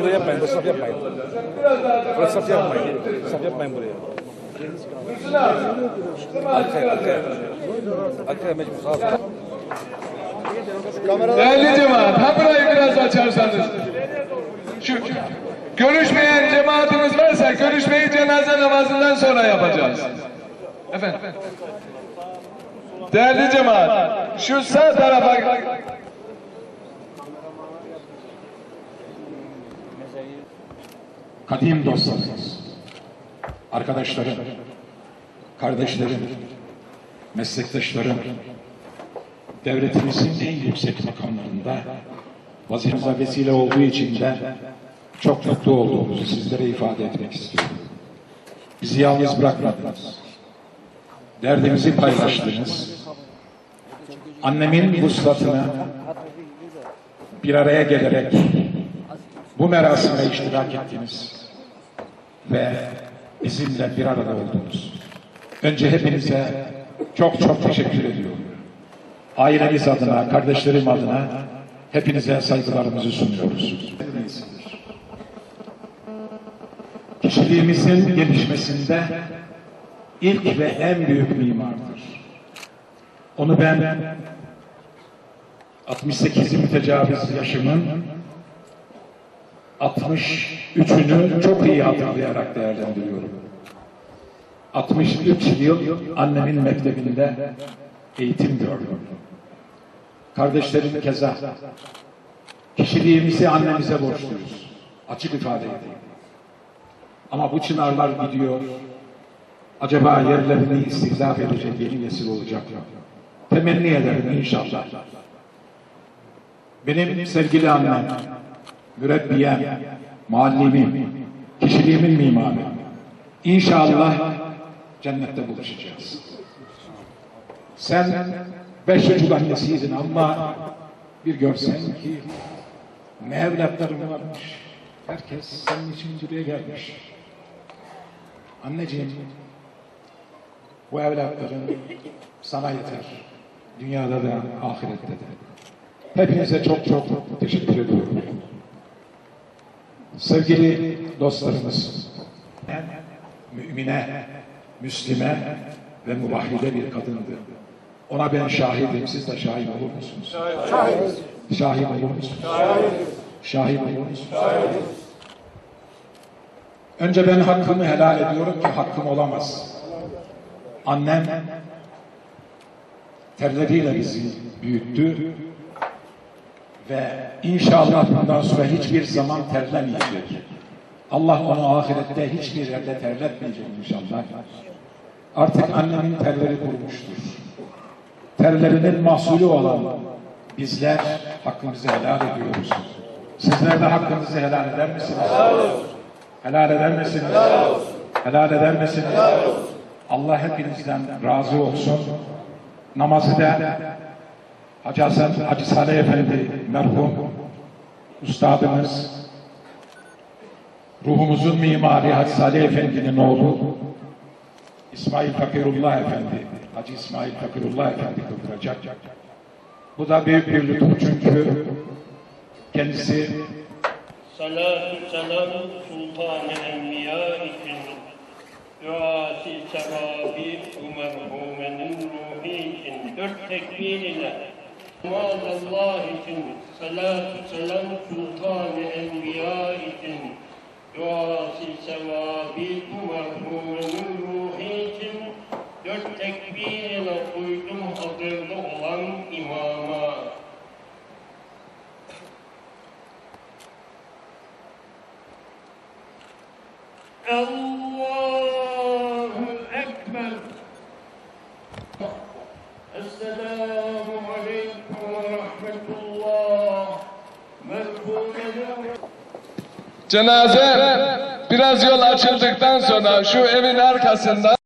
Buraya yapmayın, hesap yapmayın. Hesap yapmayın. Hesap yapmayın buraya. Arkaya, arkaya. Arkaya mecbur sağa sola. Değerli cemaat, ha burayı biraz açarsanız. Şu görüşmeyen cemaatimiz varsa görüşmeyi cenaze namazından sonra yapacağız. Efendim. Değerli cemaat, şu sağ tarafa kadim dostlarımız, arkadaşlarım, kardeşlerim, meslektaşlarım, devletimizin en yüksek makamlarında vazifemize vesile olduğu için de çok mutlu olduğumuzu sizlere ifade etmek istiyorum. Bizi yalnız bırakmadınız. Derdimizi paylaştınız. Annemin vuslatını bir araya gelerek bu merasime iştirak ettiniz ve bizimle bir arada oldunuz. Önce hepinize çok çok teşekkür ediyorum. Ailemiz adına, kardeşlerim adına hepinize saygılarımızı sunuyoruz. Kişiliğimizin gelişmesinde ilk ve en büyük mimardır. Onu ben 68 mütecavüz yaşımın 63'ünü çok iyi hatırlayarak değerlendiriyorum. 63 yıl annemin mektebinde eğitim gördüm. Kardeşlerim keza. Kişiliğimizi annemize borçluyuz. Açık ifade edeyim. Ama bu çınarlar gidiyor. Acaba yerlerini istihdaf edecek yeni nesil olacak mı? Temenni ederim inşallah. Benim sevgili annem, mürebbiyem, muallimim, kişiliğimin mimarı. İnşallah cennette buluşacağız. Sen beş çocuk annesiydin ama bir görsen ki ne evlatlarım varmış. Herkes senin için buraya gelmiş. Anneciğim, bu evlatların sana yeter. Dünyada da ahirette de. Hepinize çok çok teşekkür ediyorum. Sevgili dostlarımız, mümine, müslime ve muvahhide bir kadındı. Ona ben şahidim, siz de şahit olur musunuz? Şahidiz. Şahit olur musunuz? Şahit olur musunuz? Önce ben hakkımı helal ediyorum ki hakkım olamaz. Annem terleriyle bizi büyüttü ve inşallah bundan sonra hiçbir zaman terlemeyecek. Allah onu ahirette hiçbir yerde terletmeyecek inşallah. Artık annemin terleri kurumuştur. Terlerinin mahsulü olan bizler hakkımızı helal ediyoruz. Sizler de hakkınızı helal eder misiniz? Helal eder misiniz? Helal eder misiniz? Allah hepinizden razı olsun. Namazı da Hacı Hasan, Hacı Salih Efendi merhum üstadımız, ruhumuzun mimarı Hacı Salih Efendi'nin oğlu. İsmail Fakirullah Efendi, Hacı İsmail Fakirullah Efendi kıldıracak. Bu da büyük bir lütuf çünkü kendisi Salatü selam Sultan-ı Enbiya için duası sevabi bu merhumenin ruhu için dört tekbir ile Allah için salatu selam sultan-ı enbiya için duası sevabi merhumunun ruhi için dört tekbir ile uydum hazırlı olan imama. Allah cenaze biraz yol açıldıktan sonra şu evin arkasında